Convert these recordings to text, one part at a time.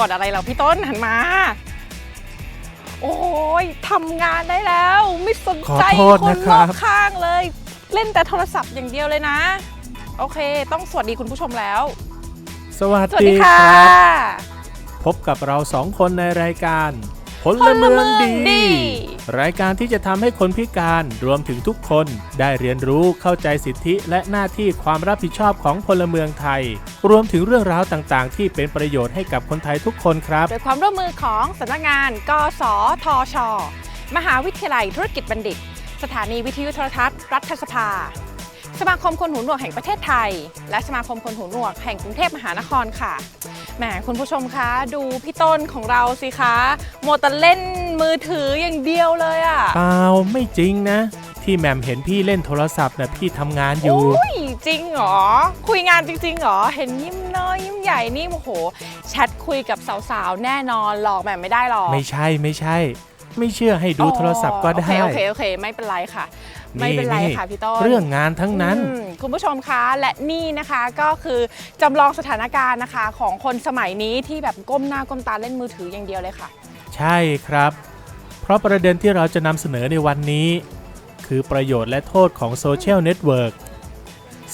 ก่อนอะไรเราพี่ต้นหันมา โอ้ยทำงานได้แล้ว ไม่สนใจขอโทษคนนะครรัอบ บข้างเลย เล่นแต่โทรศัพท์อย่างเดียวเลยนะ โอเค ต้องสวัสดีคุณผู้ชมแล้ว สวัสสวัสดีดีคค่ะ รับ พบกับเราสองคนในรายการ พลเมืองดีพลเมืองดี รายการที่จะทำให้คนพิการรวมถึงทุกคน ได้เรียนรู้เข้าใจสิทธิและหน้าที่ความรับผิดชอบของพลเมืองไทย รวมถึงเรื่องราวต่างๆ ที่เป็นประโยชน์ให้กับคนไทยทุกคนครับ โดยความร่วมมือของสำนักงาน กสทช มหาวิทยาลัยธุรกิจบัณฑิต สถานีวิทยุโทรทัศน์ รัฐสภา สมาคมคนหูหนวกแห่งประเทศไทย และสมาคมคนหูหนวกแห่งกรุงเทพมหานครค่ะแหมคุณผู้ชมคะดูพี่ต้นของเราสิคะโมวแต่เล่นมือถืออย่างเดียวเลยอะเปล่าไม่จริงนะ ที่แหม่มเห็นพี่เล่นโทรศัพท์นะพี่ทำงานอยู่โอ้ยจริงเหรอ คุยงานจริงๆเหรอ เห็นยิ้มน้อยยิ้มใหญ่นี่โอ้โหแชทคุยกับสาวๆ แน่นอนหลอกแบบไม่ได้หรอก ไม่ใช่ไม่ใช่ ไม่เชื่อให้ดูโทรศัพท์ก็ได้โอเคโอเค โอเค ไม่เป็นไรค่ะ ไม่เป็นไรค่ะพี่ต้นเรื่องงานทั้งนั้นอืมคุณผู้ชมคะและนี่นะคะก็คือจำลองสถานการณ์นะคะของคนสมัยนี้ที่แบบก้มหน้าก้มตาเล่นมือถืออย่างเดียวเลยค่ะ ใช่ครับ เพราะประเด็นที่เราจะนำเสนอในวันนี้ คือประโยชน์และโทษของโซเชียลเน็ตเวิร์ก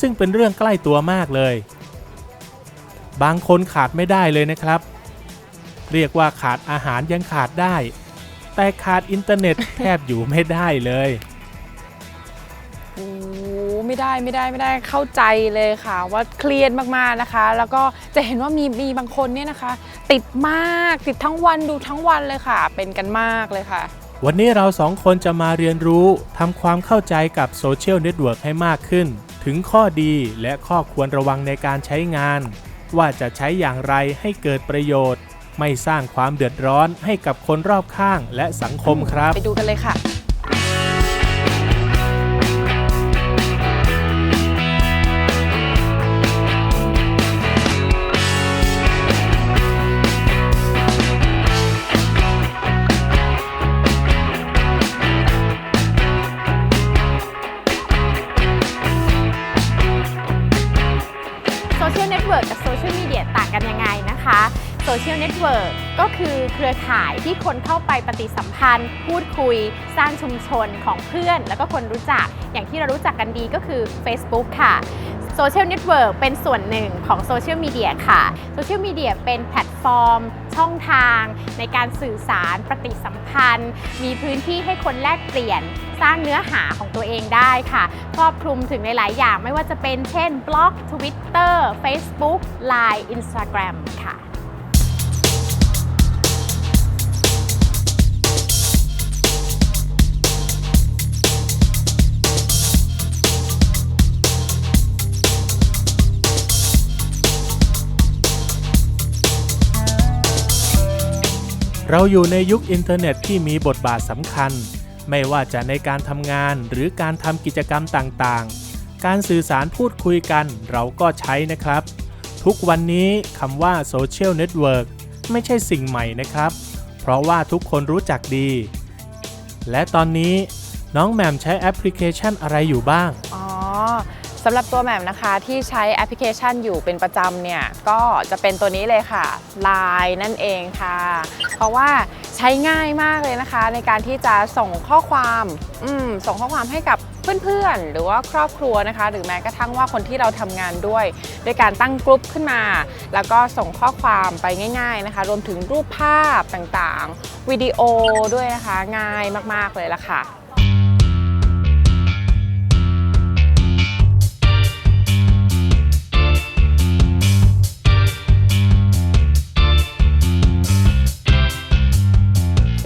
ซึ่งเป็นเรื่องใกล้ตัวมากเลย บางคนขาดไม่ได้เลยนะครับ เรียกว่าขาดอาหารยังขาดได้ แต่ขาดอินเทอร์เน็ตแทบอยู่ไม่ได้เลยโอ้ไม่ได้ไม่ได้ไม่ได้เข้าใจเลยค่ะว่าเครียดมากๆนะคะ แล้วก็จะเห็นว่ามีมีบางคนเนี่ยนะคะ ติดมากติดทั้งวันดูทั้งวันเลยค่ะ เป็นกันมากเลยค่ะ วันนี้เราสองคนจะมาเรียนรู้ทำความเข้าใจกับโซเชียลเน็ตเวิร์กให้มากขึ้น ถึงข้อดีและข้อควรระวังในการใช้งาน ว่าจะใช้อย่างไรให้เกิดประโยชน์ ไม่สร้างความเดือดร้อนให้กับคนรอบข้างและสังคมครับ ไปดูกันเลยค่ะ เวิร์กก็คือเครือข่ายที่คนเข้าไปปฏิสัมพันธ์ พูดคุย สร้างชุมชนของเพื่อน แล้วก็คนรู้จัก อย่างที่เรารู้จักกันดีก็คือ Facebook ค่ะโซเชียลเน็ตเวิร์กเป็นส่วนหนึ่งของโซเชียลมีเดียค่ะ โซเชียลมีเดียเป็นแพลตฟอร์ม ช่องทาง ในการสื่อสารปฏิสัมพันธ์ มีพื้นที่ให้คนแลกเปลี่ยน สร้างเนื้อหาของตัวเองได้ค่ะ ครอบคลุมถึงหลาย ๆ อย่างไม่ว่าจะเป็นเช่นบล็อก Twitter Facebook Line Instagram ค่ะ เราอยู่ในยุคอินเทอร์เน็ตที่มีบทบาทสำคัญ ไม่ว่าจะในการทำงานหรือการทำกิจกรรมต่างๆ การสื่อสารพูดคุยกันเราก็ใช้นะครับ ทุกวันนี้คำว่าโซเชียลเน็ตเวิร์กไม่ใช่สิ่งใหม่นะครับ เพราะว่าทุกคนรู้จักดี และตอนนี้น้องแหม่มใช้แอปพลิเคชันอะไรอยู่บ้าง อ๋อ สำหรับตัวแหม่มนะคะที่ใช้แอปพลิเคชันอยู่เป็นประจำเนี่ยก็จะเป็นตัวนี้เลยค่ะ Line นั่นเองค่ะ เพราะว่าใช้ง่ายมากเลยนะคะ ในการที่จะส่งข้อความอืมส่งข้อความให้กับเพื่อนๆ หรือว่าครอบครัวนะคะ หรือแม้กระทั่งว่าคนที่เราทำงานด้วยด้วยการตั้งกลุ่มขึ้นมา แล้วก็ส่งข้อความไปง่าย ๆนะคะ รวมถึงรูปภาพต่างๆวิดีโอด้วยนะคะ ง่ายมากๆเลยละค่ะ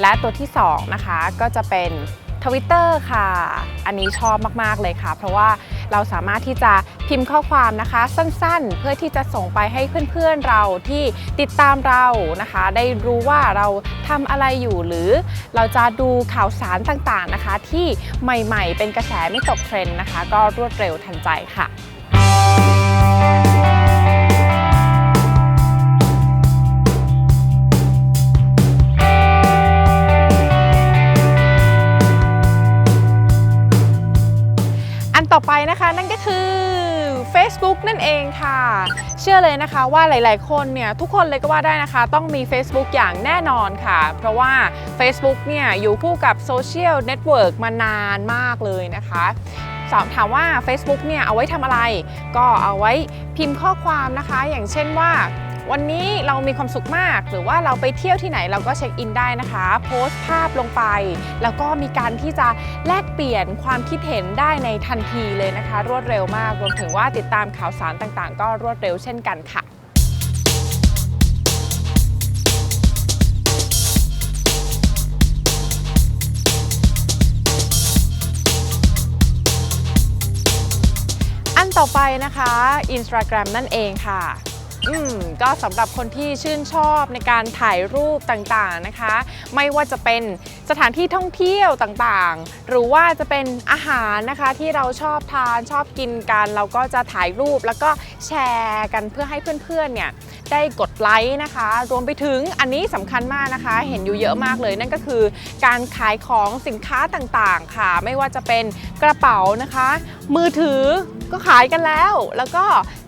และตัวที่ 2 นะคะก็จะเป็น Twitter ค่ะ อันนี้ชอบมาก ๆ เลยค่ะ เพราะว่าเราสามารถที่จะพิมพ์ข้อความนะคะ สั้นๆ เพื่อที่จะส่งไปให้เพื่อนๆเราที่ติดตามเรานะคะ ได้รู้ว่าเราทำอะไรอยู่หรือเราจะดูข่าวสารต่างๆนะคะ ที่ใหม่ๆ เป็นกระแสไม่ตกเทรนด์นะคะ ก็รวดเร็วทันใจค่ะ ต่อไปนะคะ นั่นก็คือ Facebook นั่นเองค่ะ เชื่อเลยนะคะว่าหลาย ๆ คนเนี่ยทุกคนเลยก็ว่าได้นะคะ ต้องมี Facebook อย่างแน่นอนค่ะ เพราะว่า Facebook เนี่ยอยู่คู่กับโซเชียลเน็ตเวิร์กมานานมากเลยนะคะสอบถามว่า Facebook เนี่ยเอาไว้ทำอะไร ก็เอาไว้พิมพ์ข้อความนะคะ อย่างเช่นว่า วันนี้เรามีความสุขมาก หรือว่าเราไปเที่ยวที่ไหนเราก็เช็คอินได้นะคะ โพสต์ภาพลงไป แล้วก็มีการที่จะแลกเปลี่ยนความคิดเห็นได้ในทันทีเลยนะคะ รวดเร็วมากรวมถึงว่าติดตามข่าวสารต่างๆ ก็รวดเร็วเช่นกันค่ะอันต่อไปนะคะ Instagram นั่นเองค่ะ อืมก็สำหรับคนที่ชื่นชอบในการถ่ายรูปต่างๆนะคะ ไม่ว่าจะเป็นสถานที่ท่องเที่ยวต่างๆ หรือว่าจะเป็นอาหารนะคะที่เราชอบทานชอบกินกัน เราก็จะถ่ายรูปแล้วก็แชร์กันเพื่อให้เพื่อนๆเนี่ยได้กดไลค์นะคะ รวมไปถึงอันนี้สำคัญมากนะคะ เห็นอยู่เยอะมากเลย นั่นก็คือการขายของสินค้าต่างๆ ค่ะ ไม่ว่าจะเป็นกระเป๋านะคะ มือถือก็ขายกันแล้ว แล้วก็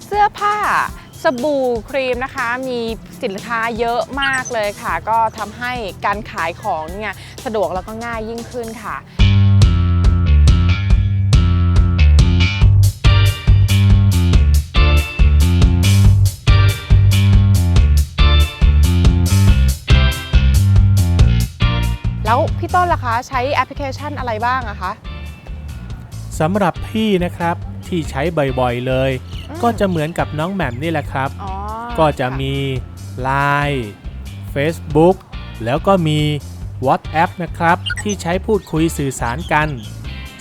เสื้อผ้า สบู่ครีมนะคะมีสินค้าเยอะมากเลยค่ะ ก็ทำให้การขายของเนี่ยสะดวกแล้วก็ง่ายยิ่งขึ้นค่ะแล้วพี่ต้นล่ะคะใช้แอปพลิเคชันอะไรบ้างอะคะสำหรับพี่นะครับที่ใช้บ่อยๆเลย ก็จะเหมือนกับน้องแหม่มนี่แหละครับอ๋อก็จะมี Line Facebook แล้วก็มี WhatsApp นะครับ ที่ใช้พูดคุยสื่อสารกัน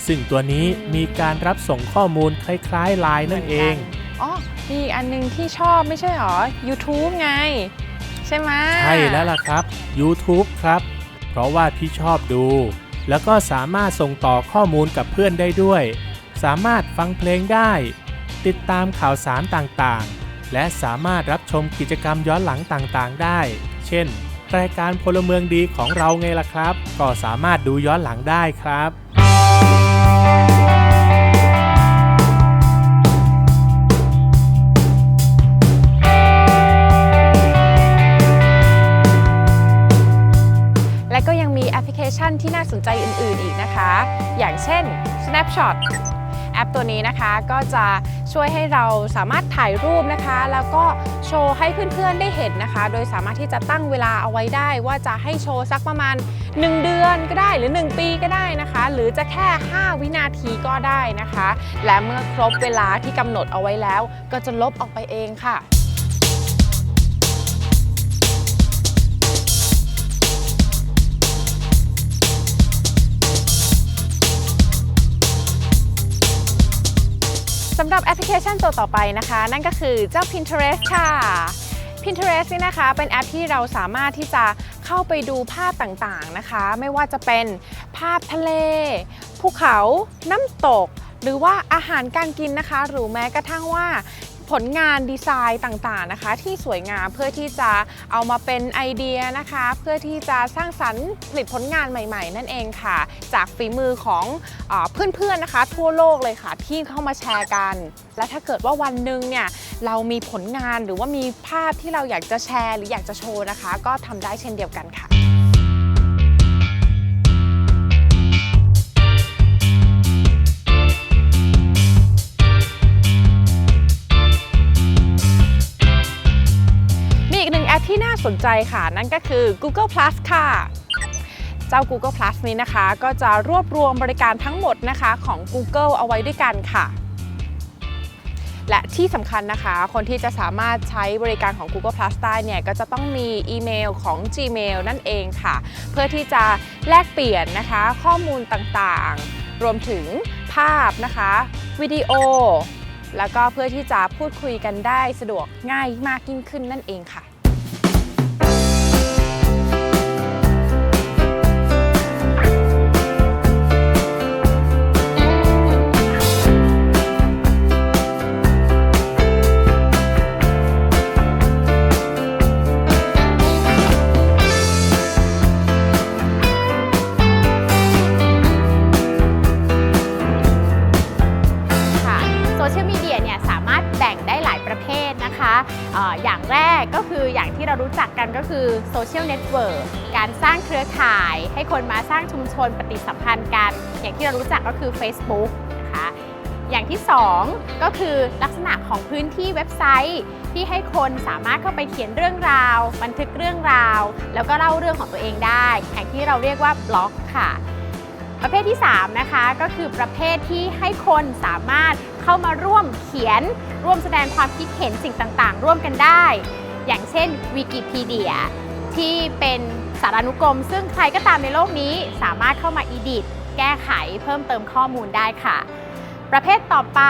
ซึ่งตัวนี้มีการรับส่งข้อมูลคล้ายๆ Line นั่นเอง อ๋อ มีอีกอันหนึงที่ชอบไม่ใช่หรอ YouTube ไง ใช่ไหมใช่แล้วล่ะครับ YouTube ครับ เพราะว่าพี่ชอบดู แล้วก็สามารถส่งต่อข้อมูลกับเพื่อนได้ด้วย สามารถฟังเพลงได้ ติดตามข่าวสารต่างๆ และสามารถรับชมกิจกรรมย้อนหลังต่างๆ ได้ เช่น รายการพลเมืองดีของเราไงล่ะครับ ก็สามารถดูย้อนหลังได้ครับและก็ยังมีแอปพลิเคชันที่น่าสนใจอื่น ๆ อีกนะคะ อย่างเช่น Snapshot แอปตัวนี้นะคะก็จะช่วยให้เราสามารถถ่ายรูปนะคะ แล้วก็โชว์ให้เพื่อนๆได้เห็นนะคะ โดยสามารถที่จะตั้งเวลาเอาไว้ได้ว่าจะให้โชว์สักประมาณ 1 เดือนก็ได้หรือ 1 ปีก็ได้นะคะ หรือจะแค่ 5 วินาทีก็ได้นะคะ และเมื่อครบเวลาที่กำหนดเอาไว้แล้ว ก็จะลบออกไปเองค่ะ หรับแอปพลิเคชันตัวต่อไปนะคะ นั่นก็คือเจ้า Pinterest ค่ะ Pinterest นี่นะคะ เป็นแอปที่เราสามารถที่จะเข้าไปดูภาพต่างๆนะคะ ไม่ว่าจะเป็นภาพทะเล ภูเขา น้ำตก หรือว่าอาหารการกินนะคะ หรือแม้กระทั่งว่า ผลงานดีไซน์ต่างๆนะคะ ที่สวยงามเพื่อที่จะเอามาเป็นไอเดียนะคะ เพื่อที่จะสร้างสรรค์ผลิตผลงานใหม่ๆ นั่นเองค่ะ จากฝีมือของเออเพื่อนๆนะคะ ทั่วโลกเลยค่ะ ที่เข้ามาแชร์กัน และถ้าเกิดว่าวันหนึ่งเนี่ยเรามีผลงานหรือว่ามีภาพที่เราอยากจะแชร์ หรืออยากจะโชว์นะคะ ก็ทำได้เช่นเดียวกันค่ะ สนใจค่ะ นั่นก็คือ Google Plus ค่ะ เจ้า Google Plus นี้นะคะ ก็จะรวบรวมบริการทั้งหมดนะคะของ Google เอาไว้ด้วยกันค่ะ และที่สำคัญนะคะ คนที่จะสามารถใช้บริการของ Google Plus ได้เนี่ย ก็จะต้องมีอีเมลของ Gmail นั่นเองค่ะ เพื่อที่จะแลกเปลี่ยนนะคะ ข้อมูลต่างๆ รวมถึงภาพนะคะ วิดีโอแล้วก็เพื่อที่จะพูดคุยกันได้สะดวกง่ายมากยิ่งขึ้นนั่นเองค่ะค่ะ ให้คนมาสร้างชุมชนปฏิสัมพันธ์กัน อย่างที่เรารู้จักก็คือ Facebook นะคะอย่างที่ 2 ก็คือลักษณะของพื้นที่เว็บไซต์ ที่ให้คนสามารถเข้าไปเขียนเรื่องราว บันทึกเรื่องราว แล้วก็เล่าเรื่องของตัวเองได้อย่างที่เราเรียกว่าบล็อกค่ะ ประเภทที่ 3 นะคะก็คือประเภทที่ให้คนสามารถเข้ามาร่วมเขียน ร่วมแสดงความคิดเห็นสิ่งต่างๆ ร่วมกันได้ อย่างเช่นวิกิพีเดียที่เป็น สารานุกรม ซึ่งใครก็ตามในโลกนี้สามารถเข้ามาอีดิทแก้ไขเพิ่มเติมข้อมูลได้ค่ะ ประเภทต่อไป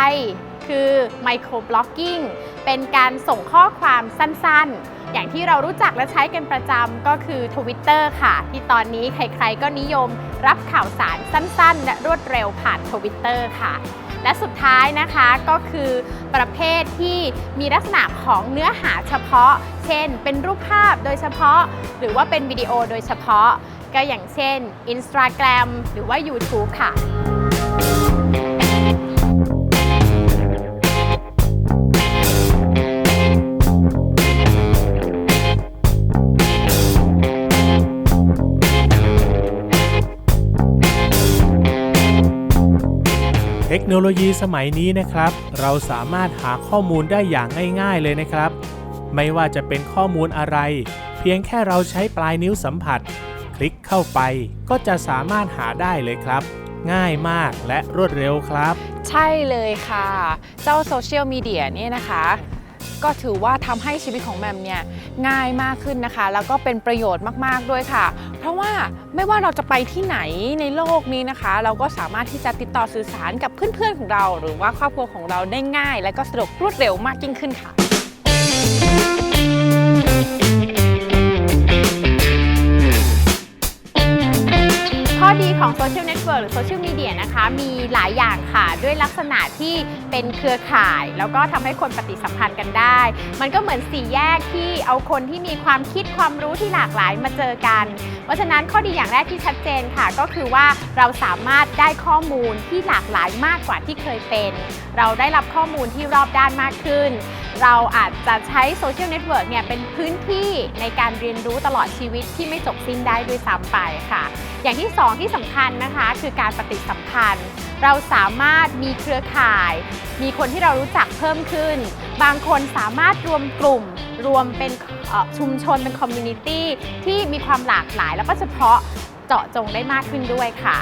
คือไมโครบล็อกกิ้งเป็นการส่งข้อความสั้นๆ อย่างที่เรารู้จักและใช้กันประจำก็คือ Twitter ค่ะ ที่ตอนนี้ใครๆก็นิยมรับข่าวสารสั้นๆ และรวดเร็วผ่าน Twitter ค่ะ และสุดท้ายนะคะก็คือประเภทที่มีลักษณะของเนื้อหาเฉพาะ เช่น เป็นรูปภาพโดยเฉพาะ หรือว่าเป็นวิดีโอโดยเฉพาะ ก็อย่างเช่น Instagram หรือว่า YouTube ค่ะ ทคโนโลยีสมัยนี้นะครับ เราสามารถหาข้อมูลได้อย่างง่าย ๆ เลยนะครับ ไม่ว่าจะเป็นข้อมูลอะไร เพียงแค่เราใช้ปลายนิ้วสัมผัส คลิกเข้าไปก็จะสามารถหาได้เลยครับ ง่ายมากและรวดเร็วครับ ใช่เลยค่ะ เจ้าโซเชียลมีเดียเนี่ยนะคะ ก็ถือว่าทำให้ชีวิตของแมมเนี่ยง่ายมากขึ้นนะคะ แล้วก็เป็นประโยชน์มากๆด้วยค่ะ เพราะว่าไม่ว่าเราจะไปที่ไหนในโลกนี้นะคะ เราก็สามารถที่จะติดต่อสื่อสารกับเพื่อนๆของเรา หรือว่าครอบครัวของเราได้ง่าย และก็สะดวกรวดเร็วมากยิ่งขึ้นค่ะ ขอดีของโซเชียลเน็ตเวิร์กหรือโซเชียลมีเดียนะคะ มีหลายอย่างค่ะ ด้วยลักษณะที่เป็นเครือข่าย แล้วก็ทำให้คนปฏิสัมพันธ์กันได้ มันก็เหมือนสี่แยกที่เอาคนที่มีความคิดความรู้ที่หลากหลายมาเจอกัน เพราะฉะนั้นข้อดีอย่างแรกที่ชัดเจนค่ะ ก็คือว่าเราสามารถได้ข้อมูลที่หลากหลายมากกว่าที่เคยเป็น เราได้รับข้อมูลที่รอบด้านมากขึ้น เราอาจจะใช้โซเชียลเน็ตเวิร์กเนี่ยเป็นพื้นที่ในการเรียนรู้ตลอดชีวิตที่ไม่จบสิ้นได้ด้วยซ้ำไปค่ะ อย่างที่ 2 ที่สำคัญนะคะคือการปฏิสัมพันธ์ เราสามารถมีเครือข่าย มีคนที่เรารู้จักเพิ่มขึ้น บางคนสามารถรวมกลุ่ม รวมเป็นชุมชนเป็นคอมมูนิตี้ที่มีความหลากหลาย แล้วก็เฉพาะเจาะจงได้มากขึ้นด้วยค่ะ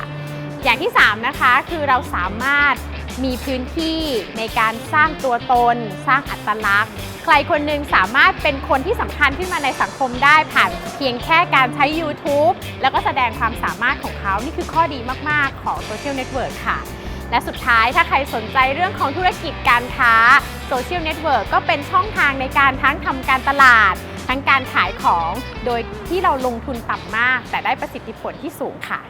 อย่างที่ 3 นะคะคือเราสามารถ มีพื้นที่ในการสร้างตัวตน สร้างอัตลักษณ์ ใครคนหนึ่งสามารถเป็นคนที่สำคัญขึ้นมาในสังคมได้ผ่านเพียงแค่การใช้ YouTube แล้วก็แสดงความสามารถของเขา นี่คือข้อดีมาก ๆ ของโซเชียลเน็ตเวิร์กค่ะ และสุดท้ายถ้าใครสนใจเรื่องของธุรกิจการค้าโซเชียลเน็ตเวิร์กก็เป็นช่องทางในการทั้งทำการตลาด ทั้งการขายของ โดยที่เราลงทุนต่ำมาก แต่ได้ประสิทธิผลที่สูงค่ะ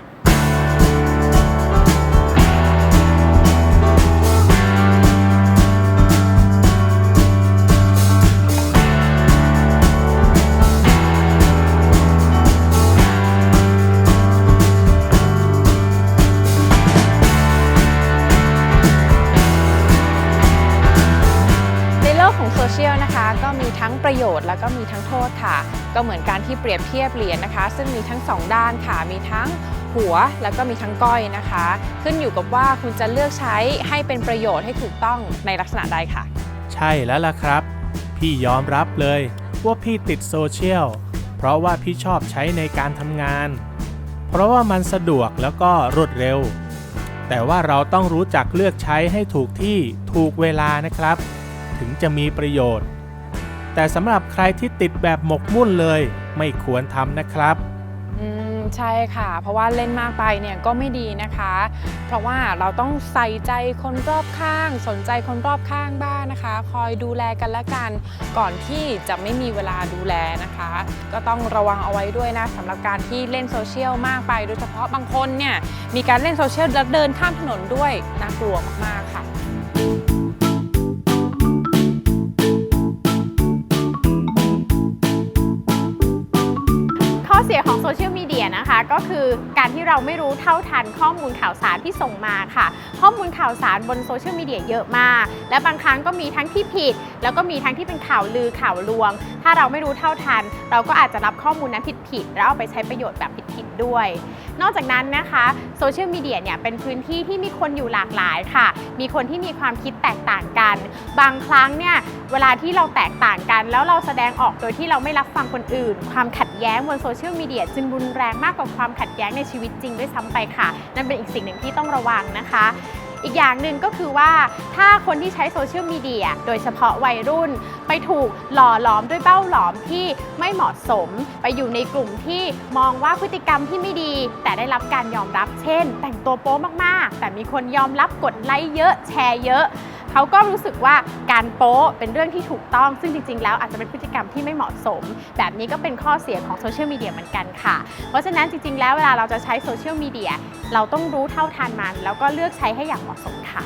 ประโยชน์แล้วก็มีทั้งโทษค่ะ ก็เหมือนการที่เปรียบเทียบเหรียญนะคะ ซึ่งมีทั้งสองด้านค่ะ มีทั้งหัวแล้วก็มีทั้งก้อยนะคะ ขึ้นอยู่กับว่าคุณจะเลือกใช้ให้เป็นประโยชน์ให้ถูกต้องในลักษณะใดค่ะ ใช่แล้วล่ะครับ พี่ยอมรับเลยว่าพี่ติดโซเชียลเพราะว่าพี่ชอบใช้ในการทำงาน เพราะว่ามันสะดวกแล้วก็รวดเร็ว แต่ว่าเราต้องรู้จักเลือกใช้ให้ถูกที่ถูกเวลานะครับ ถึงจะมีประโยชน์ แต่สำหรับใครที่ติดแบบหมกมุ่นเลย ไม่ควรทำนะครับ อืมใช่ค่ะ เพราะว่าเล่นมากไปเนี่ยก็ไม่ดีนะคะ เพราะว่าเราต้องใส่ใจคนรอบข้าง สนใจคนรอบข้างบ้างนะคะ คอยดูแลกันและกัน ก่อนที่จะไม่มีเวลาดูแลนะคะ ก็ต้องระวังเอาไว้ด้วยนะสำหรับการที่เล่นโซเชียลมากไป โดยเฉพาะบางคนเนี่ยมีการเล่นโซเชียลแล้วเดินข้ามถนนด้วยน่ากลัวมากๆค่ะ เสียของโซเชียลมีเดียนะคะ ก็คือการที่เราไม่รู้เท่าทันข้อมูลข่าวสารที่ส่งมาค่ะ ข้อมูลข่าวสารบนโซเชียลมีเดียเยอะมาก และบางครั้งก็มีทั้งที่ผิด แล้วก็มีทั้งที่เป็นข่าวลือข่าวลวง ถ้าเราไม่รู้เท่าทัน เราก็อาจจะรับข้อมูลนั้นผิดๆแล้วเอาไปใช้ประโยชน์แบบ ผิดด้วย นอกจากนั้นนะคะโซเชียลมีเดียเนี่ยเป็นพื้นที่ที่มีคนอยู่หลากหลายค่ะ มีคนที่มีความคิดแตกต่างกัน บางครั้งเนี่ยเวลาที่เราแตกต่างกัน แล้วเราแสดงออกโดยที่เราไม่รับฟังคนอื่น ความขัดแย้งบนโซเชียลมีเดียจึงรุนแรงมากกว่าความขัดแย้งในชีวิตจริงด้วยซ้ำไปค่ะ นั่นเป็นอีกสิ่งหนึ่งที่ต้องระวังนะคะ อีกอย่างหนึ่งก็คือว่าถ้าคนที่ใช้โซเชียลมีเดียโดยเฉพาะวัยรุ่น ไปถูกหล่อหลอมด้วยเบ้าหลอมที่ไม่เหมาะสม ไปอยู่ในกลุ่มที่มองว่าพฤติกรรมที่ไม่ดี แต่ได้รับการยอมรับ เช่น แต่งตัวโป๊มากๆ แต่มีคนยอมรับกดไลค์เยอะแชร์เยอะ เขาก็รู้สึกว่าการโป๊เป็นเรื่องที่ถูกต้อง ซึ่งจริง ๆ แล้วอาจจะเป็นพฤติกรรมที่ไม่เหมาะสม แบบนี้ก็เป็นข้อเสียของโซเชียลมีเดียเหมือนกันค่ะ เพราะฉะนั้นจริง ๆ แล้วเวลาเราจะใช้โซเชียลมีเดียเราต้องรู้เท่าทันมัน แล้วก็เลือกใช้ให้อย่างเหมาะสมค่ะ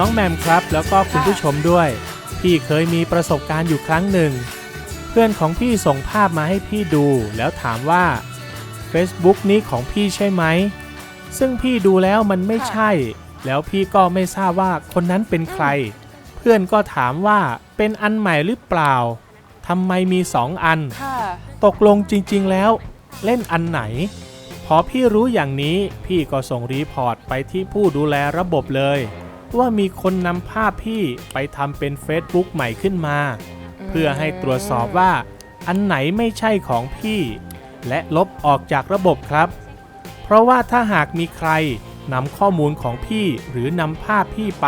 น้องแมมครับ แล้วก็คุณผู้ชมด้วย พี่เคยมีประสบการณ์อยู่ครั้งหนึ่ง เพื่อนของพี่ส่งภาพมาให้พี่ดู แล้วถามว่า Facebook นี้ของพี่ใช่ไหม ซึ่งพี่ดูแล้วมันไม่ใช่ แล้วพี่ก็ไม่ทราบว่าคนนั้นเป็นใคร เพื่อนก็ถามว่าเป็นอันใหม่หรือเปล่าทำไมมีสองอันค่ะตกลงจริงๆแล้ว เล่นอันไหน พอพี่รู้อย่างนี้พี่ก็ส่งรีพอร์ตไปที่ผู้ดูแลระบบเลย ว่ามีคนนำภาพพี่ไปทำเป็น Facebook ใหม่ขึ้นมา เพื่อให้ตรวจสอบว่า อันไหนไม่ใช่ของพี่ และลบออกจากระบบครับ เพราะว่าถ้าหากมีใครนำข้อมูลของพี่หรือนำภาพพี่ไป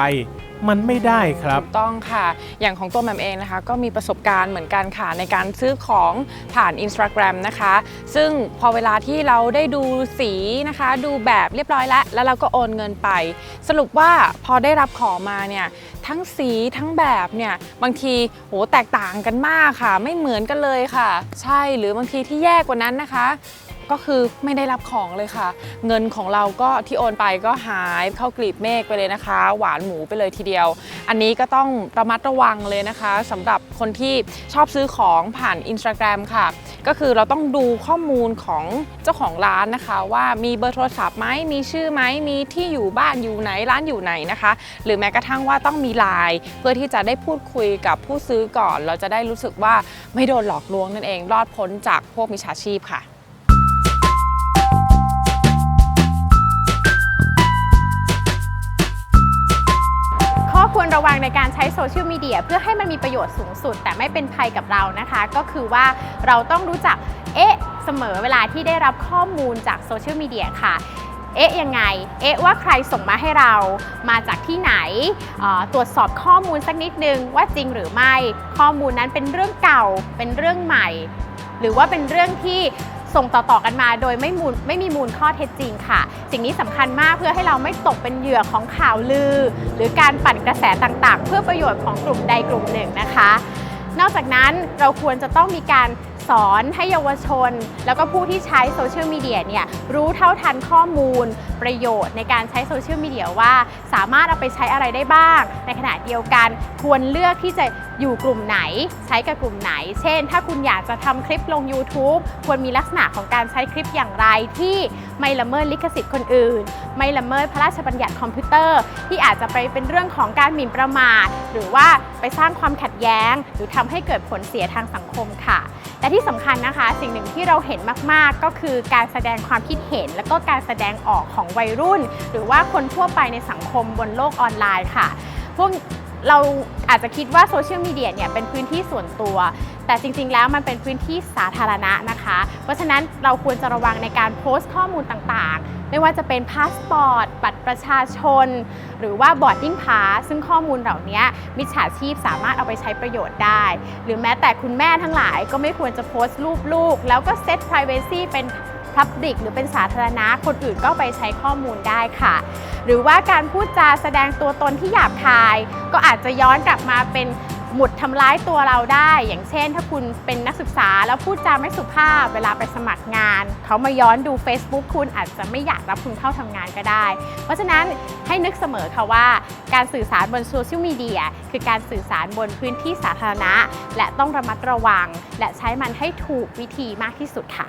มันไม่ได้ครับ ถูกต้องค่ะ อย่างของตัวแมมเองนะคะ ก็มีประสบการณ์เหมือนกันค่ะ ในการซื้อของผ่าน Instagram นะคะ ซึ่งพอเวลาที่เราได้ดูสีนะคะ ดูแบบเรียบร้อยแล้ว แล้วเราก็โอนเงินไป สรุปว่าพอได้รับของมาเนี่ย ทั้งสีทั้งแบบเนี่ยบางทีโหแตกต่างกันมากค่ะ ไม่เหมือนกันเลยค่ะ ใช่หรือบางทีที่แย่กว่านั้นนะคะ ก็คือไม่ได้รับของเลยค่ะ เงินของเราก็ที่โอนไปก็หายเข้ากลีบเมฆไปเลยนะคะ หวานหมูไปเลยทีเดียว อันนี้ก็ต้องระมัดระวังเลยนะคะสำหรับคนที่ชอบซื้อของผ่าน Instagram ค่ะ ก็คือเราต้องดูข้อมูลของเจ้าของร้านนะคะ ว่ามีเบอร์โทรศัพท์ไหมมีชื่อไหมมีที่อยู่บ้านอยู่ไหนร้านอยู่ไหนนะคะ หรือแม้กระทั่งว่าต้องมีไลน์เพื่อที่จะได้พูดคุยกับผู้ซื้อก่อน เราจะได้รู้สึกว่าไม่โดนหลอกลวงนั่นเอง รอดพ้นจากพวกมิจฉาชีพค่ะ ควรระวังในการใช้โซเชียลมีเดียเพื่อให้มันมีประโยชน์สูงสุด แต่ไม่เป็นภัยกับเรานะคะ ก็คือว่าเราต้องรู้จักเอ๊ะเสมอเวลาที่ได้รับข้อมูลจากโซเชียลมีเดียค่ะเอ๊ะยังไง เอ๊ะว่าใครส่งมาให้เรา มาจากที่ไหน ตรวจสอบข้อมูลสักนิดนึงว่าจริงหรือไม่ ข้อมูลนั้นเป็นเรื่องเก่า เป็นเรื่องใหม่ หรือว่าเป็นเรื่องที่ ส่งต่อๆกันมาโดยไม่มูลไม่มีมูลข้อเท็จจริงค่ะ สิ่งนี้สำคัญมากเพื่อให้เราไม่ตกเป็นเหยื่อของข่าวลือ หรือการปั่นกระแสต่างๆ เพื่อประโยชน์ของกลุ่มใดกลุ่มหนึ่งนะคะ นอกจากนั้นเราควรจะต้องมีการสอนให้เยาวชน แล้วก็ผู้ที่ใช้โซเชียลมีเดียเนี่ยรู้เท่าทันข้อมูล ประโยชน์ในการใช้โซเชียลมีเดียว่า สามารถเอาไปใช้อะไรได้บ้าง ในขณะเดียวกันควรเลือกที่จะ อยู่กลุ่มไหนใช้กับกลุ่มไหน เช่น ถ้าคุณอยากจะทำคลิปลง YouTube ควรมีลักษณะของการใช้คลิปอย่างไรที่ไม่ละเมิดลิขสิทธิ์คนอื่น ไม่ละเมิดพระราชบัญญัติคอมพิวเตอร์ ที่อาจจะไปเป็นเรื่องของการหมิ่นประมาท หรือว่าไปสร้างความขัดแย้ง หรือทำให้เกิดผลเสียทางสังคมค่ะแต่ที่สำคัญนะคะ สิ่งหนึ่งที่เราเห็นมากๆ ก็คือการแสดงความคิดเห็น และก็การแสดงออกของวัยรุ่น หรือว่าคนทั่วไปในสังคมบนโลกออนไลน์ค่ะ พวก เราอาจจะคิดว่าโซเชียลมีเดียเนี่ยเป็นพื้นที่ส่วนตัว แต่จริงๆ แล้วมันเป็นพื้นที่สาธารณะนะคะ เพราะฉะนั้นเราควรจะระวังในการโพสต์ข้อมูลต่างๆ ไม่ว่าจะเป็นพาสปอร์ต บัตรประชาชน หรือว่าบอร์ดดิ้งพาสซึ่งข้อมูลเหล่านี้มิจฉาชีพสามารถเอาไปใช้ประโยชน์ได้ หรือแม้แต่คุณแม่ทั้งหลายก็ไม่ควรจะโพสต์รูปลูก แล้วก็เซต privacy เป็น Public หรือเป็นสาธารณะ คนอื่นก็ไปใช้ข้อมูลได้ค่ะ หรือว่าการพูดจาแสดงตัวตนที่หยาบคาย ก็อาจจะย้อนกลับมาเป็นหมุดทำร้ายตัวเราได้ อย่างเช่น ถ้าคุณเป็นนักศึกษาแล้วพูดจาไม่สุภาพ เวลาไปสมัครงาน เขามาย้อนดู Facebook คุณอาจจะไม่อยากรับคุณเข้าทำงานก็ได้ เพราะฉะนั้นให้นึกเสมอค่ะว่า การสื่อสารบนโซเชียลมีเดียคือการสื่อสารบนพื้นที่สาธารณะ และต้องระมัดระวัง และใช้มันให้ถูกวิธีมากที่สุดค่ะ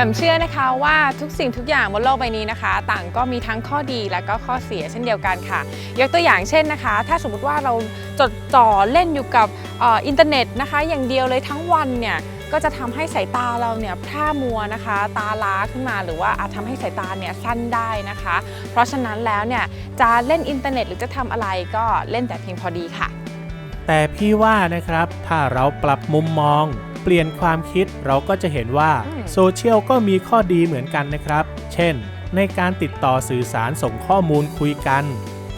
ม่มเชื่อนะคะว่าทุกสิ่งทุกอย่างบนโลกใบนี้นะคะ ต่างก็มีทั้งข้อดีและก็ข้อเสียเช่นเดียวกันค่ะ ยกตัวอย่างเช่นนะคะ ถ้าสมมติว่าเราจดจ่อเล่นอยู่กับอออินเทอร์เน็ตนะคะ อย่างเดียวเลยทั้งวันเนี่ยก็จะทำให้สายตาเราเนี่ยพร่ามัวนะคะ ตาล้าขึ้นมาหรือว่าอาจทำให้สายตาเนี่ยสั้นได้นะคะ เพราะฉะนั้นแล้วเนี่ยจะเล่นอินเทอร์เน็ตหรือจะทำอะไรก็เล่นแต่เพียงพอดีค่ะ แต่พี่ว่านะครับถ้าเราปรับมุมมอง เปลี่ยนความคิดเราก็จะเห็นว่าอืมโซเชียลก็มีข้อดีเหมือนกันนะครับ เช่น ในการติดต่อสื่อสารส่งข้อมูลคุยกัน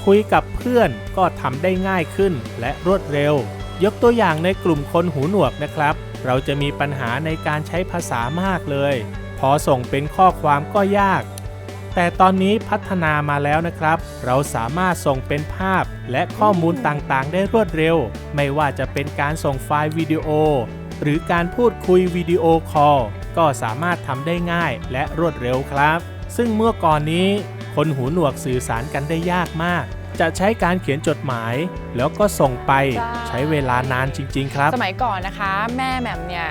คุยกับเพื่อนก็ทำได้ง่ายขึ้นและรวดเร็ว ยกตัวอย่างในกลุ่มคนหูหนวกนะครับ เราจะมีปัญหาในการใช้ภาษามากเลย พอส่งเป็นข้อความก็ยาก แต่ตอนนี้พัฒนามาแล้วนะครับ เราสามารถส่งเป็นภาพและข้อมูลต่างๆ ได้รวดเร็ว ไม่ว่าจะเป็นการส่งไฟล์วิดีโอ หรือการพูดคุยวิดีโอคอลก็สามารถทำได้ง่ายและรวดเร็วครับ ซึ่งเมื่อก่อนนี้ คนหูหนวกสื่อสารกันได้ยากมาก จะใช้การเขียนจดหมาย แล้วก็ส่งไปใช่ใช้เวลานานจริง ๆ ครับ สมัยก่อนนะคะ แม่แหม่มเนี่ย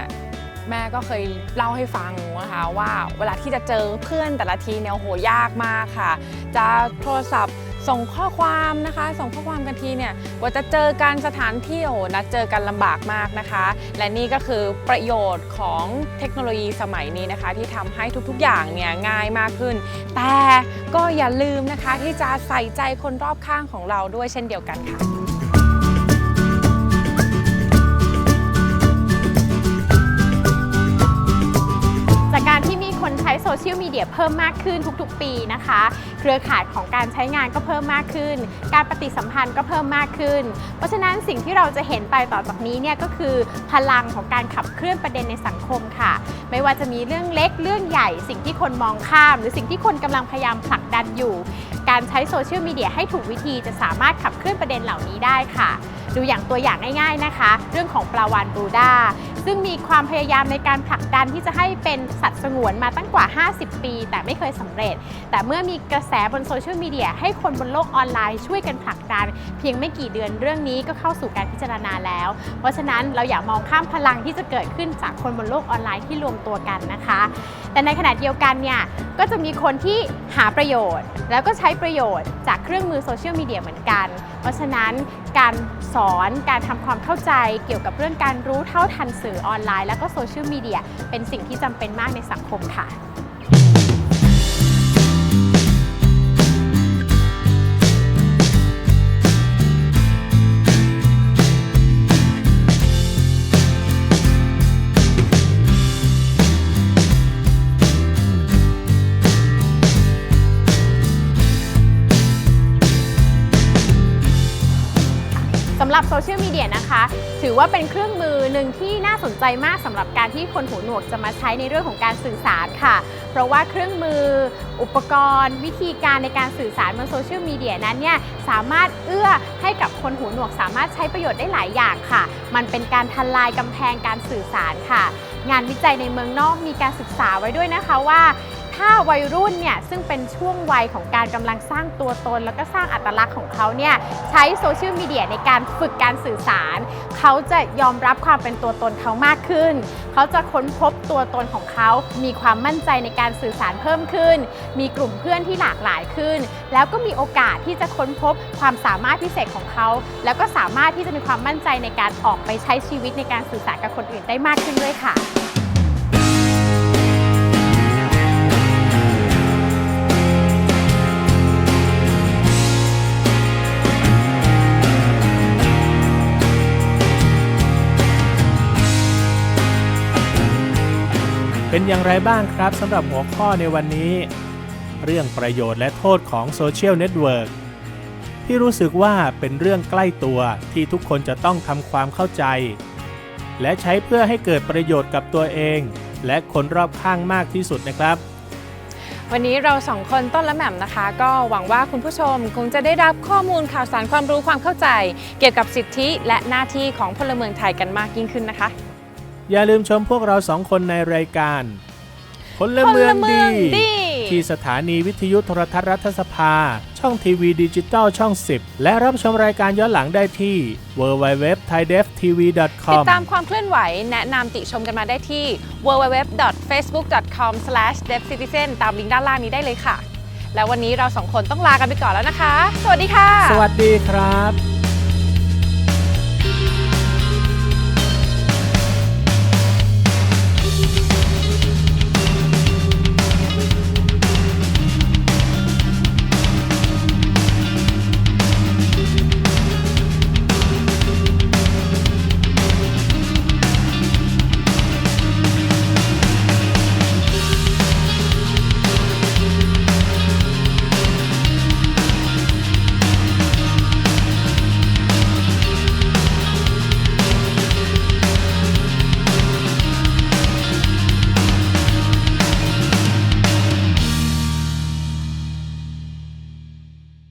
แม่ก็เคยเล่าให้ฟังนะคะว่าเวลาที่จะเจอเพื่อนแต่ละทีเนี่ยโอ้โหยากมากค่ะ จะโทรศัพท์ ส่งข้อความนะคะ ส่งข้อความกันทีเนี่ยกว่าจะเจอกันสถานที่โอ้โหนัดเจอกันลำบากมากนะคะ และนี่ก็คือประโยชน์ของเทคโนโลยีสมัยนี้นะคะ ที่ทำให้ทุกๆอย่างเนี่ยง่ายมากขึ้น แต่ก็อย่าลืมนะคะที่จะใส่ใจคนรอบข้างของเราด้วยเช่นเดียวกันค่ะ เชียลมีเดียเพิ่มมากขึ้นทุกๆ ปีนะคะ เครือข่ายของการใช้งานก็เพิ่มมากขึ้น การปฏิสัมพันธ์ก็เพิ่มมากขึ้น เพราะฉะนั้นสิ่งที่เราจะเห็นไปต่อจากนี้เนี่ยก็คือพลังของการขับเคลื่อนประเด็นในสังคมค่ะ ไม่ว่าจะมีเรื่องเล็กเรื่องใหญ่ สิ่งที่คนมองข้าม หรือสิ่งที่คนกำลังพยายามผลักดันอยู่ การใช้โซเชียลมีเดียให้ถูกวิธีจะสามารถขับเคลื่อนประเด็นเหล่านี้ได้ค่ะ ดูอย่างตัวอย่างง่าย ๆนะคะ เรื่องของปลาวานบรูด้าซึ่งมีความพยายามในการผลักดันที่จะให้เป็นสัตว์สงวนมาตั้งกว่า 50 ปี แต่ไม่เคยสำเร็จ แต่เมื่อมีกระแสบนโซเชียลมีเดียให้คนบนโลกออนไลน์ช่วยกันผลักดัน เพียงไม่กี่เดือนเรื่องนี้ก็เข้าสู่การพิจารณาแล้ว เพราะฉะนั้นเราอย่ามองข้ามพลังที่จะเกิดขึ้นจากคนบนโลกออนไลน์ที่รวมตัวกันนะคะแต่ในขณะเดียวกันเนี่ยก็จะมีคนที่หาประโยชน์ แล้วก็ใช้ประโยชน์จากเครื่องมือโซเชียลมีเดียเหมือนกัน เพราะฉะนั้นการสอนการทำความเข้าใจเกี่ยวกับเรื่องการรู้เท่าทันสื่อออนไลน์ แล้วก็โซเชียลมีเดียเป็นสิ่งที่จำเป็นมากในสังคมค่ะำำหรับโซเชียลมีเดียนะคะ ถือว่าเป็นเครื่องมือหนึ่งที่น่าสนใจมากสำหรับการที่คนหูหนวกจะมาใช้ในเรื่องของการสื่อสารค่ะ เพราะว่าเครื่องมือ อุปกรณ์ วิธีการในการสื่อสารบนโซเชียลมีเดียนั้นเนี่ยสามารถเอื้อให้กับคนหูหนวกสามารถใช้ประโยชน์ได้หลายอย่างค่ะ มันเป็นการทลายกำแพงการสื่อสารค่ะ งานวิจัยในเมืองนอกมีการศึกษาไว้ด้วยนะคะว่า ถ้าวัยรุ่นเนี่ยซึ่งเป็นช่วงวัยของการกำลังสร้างตัวตน แล้วก็สร้างอัตลักษณ์ของเขาเนี่ยใช้โซเชียลมีเดียในการฝึกการสื่อสาร เขาจะยอมรับความเป็นตัวตนเขามากขึ้น เขาจะค้นพบตัวตนของเขา มีความมั่นใจในการสื่อสารเพิ่มขึ้น มีกลุ่มเพื่อนที่หลากหลายขึ้น แล้วก็มีโอกาสที่จะค้นพบความสามารถพิเศษของเขา แล้วก็สามารถที่จะมีความมั่นใจในการออกไปใช้ชีวิตในการสื่อสารกับคนอื่นได้มากขึ้นด้วยค่ะ เป็นอย่างไรบ้างครับสำหรับหัวข้อในวันนี้ เรื่องประโยชน์และโทษของโซเชียลเน็ตเวิร์กที่รู้สึกว่าเป็นเรื่องใกล้ตัวที่ทุกคนจะต้องทำความเข้าใจ และใช้เพื่อให้เกิดประโยชน์กับตัวเอง และคนรอบข้างมากที่สุดนะครับ วันนี้เราสองคนต้นและแหม่มนะคะ ก็หวังว่าคุณผู้ชมคงจะได้รับข้อมูลข่าวสารความรู้ความเข้าใจ เกี่ยวกับสิทธิและหน้าที่ของพลเมืองไทยกันมากยิ่งขึ้นนะคะ อย่าลืมชมพวกเราสองคนในรายการพลเมืองดีดี ที่สถานีวิทยุโทรทัศน์รัฐสภา ช่องทีวีดิจิตอลช่อง 10 และรับชมรายการย้อนหลังได้ที่ www.thaidevtv.com ติดตามความเคลื่อนไหวแนะนำติชมกันมาได้ที่ www.facebook.com/devcitizen ตามลิงก์ด้านล่างนี้ได้เลยค่ะ แล้ววันนี้เราสองคนต้องลากันไปก่อนแล้วนะคะ สวัสดีค่ะ สวัสดีครับ